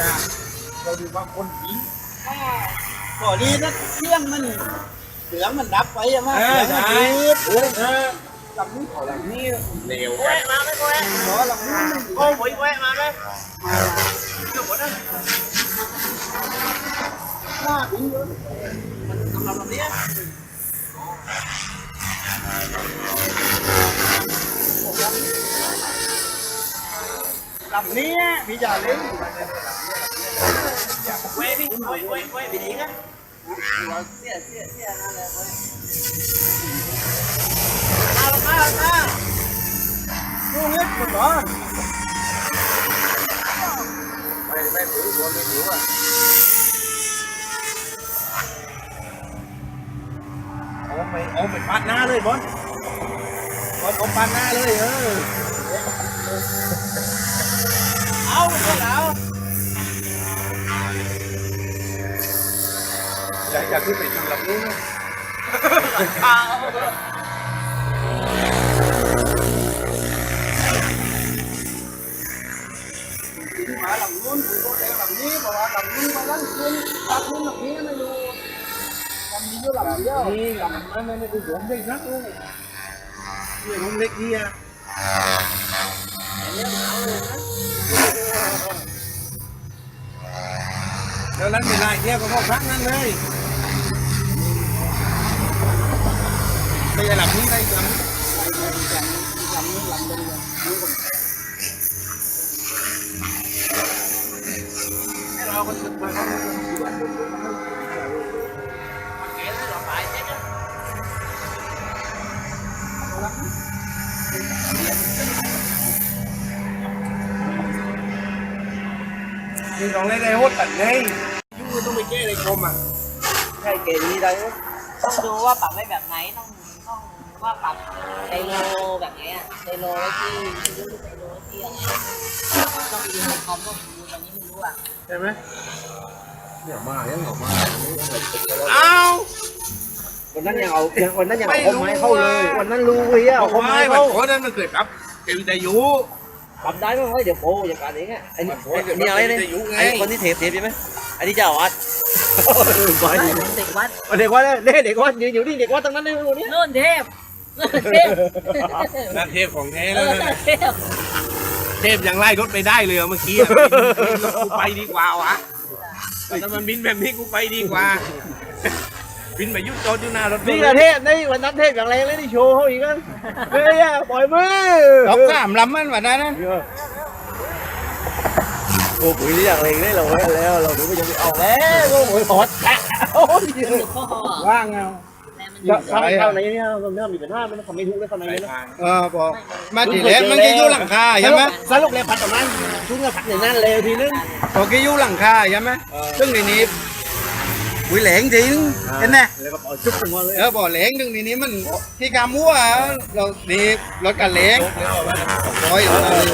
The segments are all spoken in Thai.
จะเราดูบางคนยิงก่อนนี้นะเที่ยงมันเสือมันดับไปอะมั้งเออใช่เสือมันดีดเออหลังนี้ขอหลังนี้เร็วแวะมาไหมแวะขอหลังนี้โอ้โหแวะมาไหมมาเจ้าหมดนะหน้าถึงเยอะทำแบบนี้ ลังนี้พี่จ่าเล่นแวะพี่แวะแวะแวะไปดีกันเสียเสียเสียนั่นแหละเว้ยมามามาลูกเล็กหมดเหรอไม่ไม่ถือบอลไม่ถืออะเอาไปเอาไปปัดหน้าเลยบอลบอลเอาปัดหน้าเลยเออ เอาไปเอาอยากอยากขึ้นไปดูลำนู้นมาหลังนู้นคุณโบเองหลังนี้บอกว่าหลังนี้ ดียวนี่ลำนั้นไม่ได้ผมได้สักเลยนี่ผมเล็กเดียแล้วนั้นเป็นไรเนี่ยก็พอครั้งนั้นเลยไม่ใช่ลำนี้ได้ลำนี้หลังนี้หลังนี้หลังนี้ให้เราคนสุดมาเขาอยู่อันบนบนเขาเก๋เลยหรอไปเจ๊เนี่ยนี่ลองเล่น ไอ้โหดตัดไงยูต้องไปแก้ในคมอะใช่เกณฑ์นี้ได้ต้องดูว่าปรับไว้แบบไหนต้องต้องว่าปรับไดโนแบบไหนอะไดโนไว้ที่ที่ไดโนไว้ที่อะไรต้องไปดูในคอมต้องดูตอนนี้ไม่รู้อะใช่ไหมเนี่ยมายังออกมาอ้าววันนั้นยังเอาวันนั้นยังเอาข้อไม้เข้าเลยวันนั้นรู้เฮียเอาเอาข้อไม้ไม้มันเข้าขอนั้นมันเกิดครับเกิดแต่ยูทำได้ไหมเฮ้ยเดี๋ยวโป้อย่างการนี้ไงไอ้นี่ไอ้นี่อะไรเนี่ยไอ้คนที่เทปเทปใช่ไหม อันนี้เจ้าวัดไปไม่เป็นเด็กวัดเด็กวัดเนี่ยเด็กวัดยืนอยู่นี่เด็กวัดตั้งนั้นเลยคนนี้โน่นเทพโน่นเทพนั่นเทพของแท้เอแล้วอนะเทพเทพยังไล่รถไปได้เลยอะเมื่อกี้อะกูไปดีกว่าวะแต่มันบินแบบนี้กูไปดีกว่าบินไปยุดจอดอยู่หน้ารถนี่กระเทศนี่วันนั้นเทศอย่างแรงเลยนี่โชว์เขาอีกนะเฮ้ยปล่อยมือตกสามลำมันวันนั้น นะโอ้ปุ๋ยนี่อย่างแรงได้เราไว้แล้ว เราดูว่ายังไม่ออกแล้วโอ้โหถอดโอ้ยว่างเอาแต่มันอแล้ยู่วข้างข้าในเนี่ยมันไม่มีปัญหามันทำไม่ถูกเลยเข้าในนะเออพอมาทีแรกมันก็อยู่หลังคาใช่ไหมสรุปเลยพัดตรงนั้นชุ่งกับพัดอย่างนั้นเลยทีนึงพอกี้อยู่หลังคาใช่ไหมซึ่งในนี้อุ้ยแหลงจริงเห็นไหมแล้วก็ปล่อยจุ๊บลงมาเลยเออบ่อแหลงดึงในนี้มันที่กามั่วเราดีรถกันแหลงร้อยเออ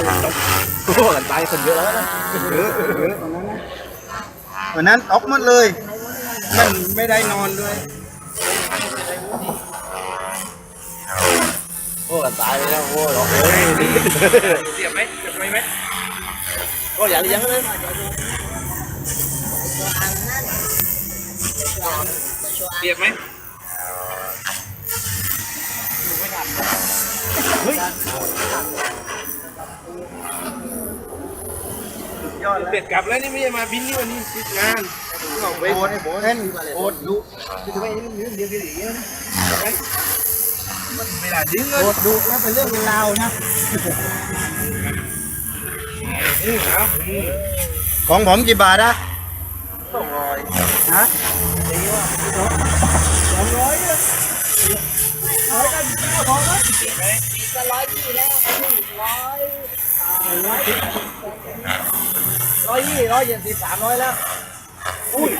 โอ้โหกันตายคนเยอะแล้วนะเยอะเยอะวันนั้นตกหมดเลยมันไม่ได้นอนด้วย โอ้กันตายไปแล้วโอ้หรอเสียบไหมเสียบไหมก็อย่างนี้ยังเลยตัวอังนั่นตัวอังตัวชัวเสียบไหมย อดเสร็จกลับแล้วนี่ไม่ใช่มาบินนี่วันนี้ติดงานต้องไปโบนโบนเล่นโบนดุคือทำไมนี่มันเรื่องเดียวกันอย่างเงี้ยไม่ได้ดึงเลยโบนดุแล้วเป็นเรื่องเป็นราวนะนี่ครับของผมกี่บาทอะสองร้อยฮะสองร้อยเนี่ยปีก็ร้อยยี่แล้วร้อย ร้อยยี่ร้อยยี่สิบสามร้อยแล้วอุ้ย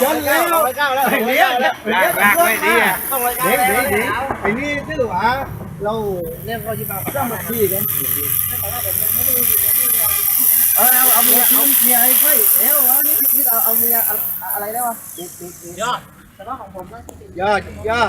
ฉันแล้วร้อยเก้าแล้วไอ้เนี้ยลากลากไม่ดีอะต้องร้อยเก้าเด็กแล้วเด็กเด็กไอ้นี่ตื้อหวาเราเนี่ยก็ยี่สิบสามที่กันเออเอาเอาเมียเอาเมียให้ค่อยเอ้วเอานี่นี่เอาเอาเมียอะไรแล้ววะยอดแต่ว่าของผมน่าจะเป็นยอดยอด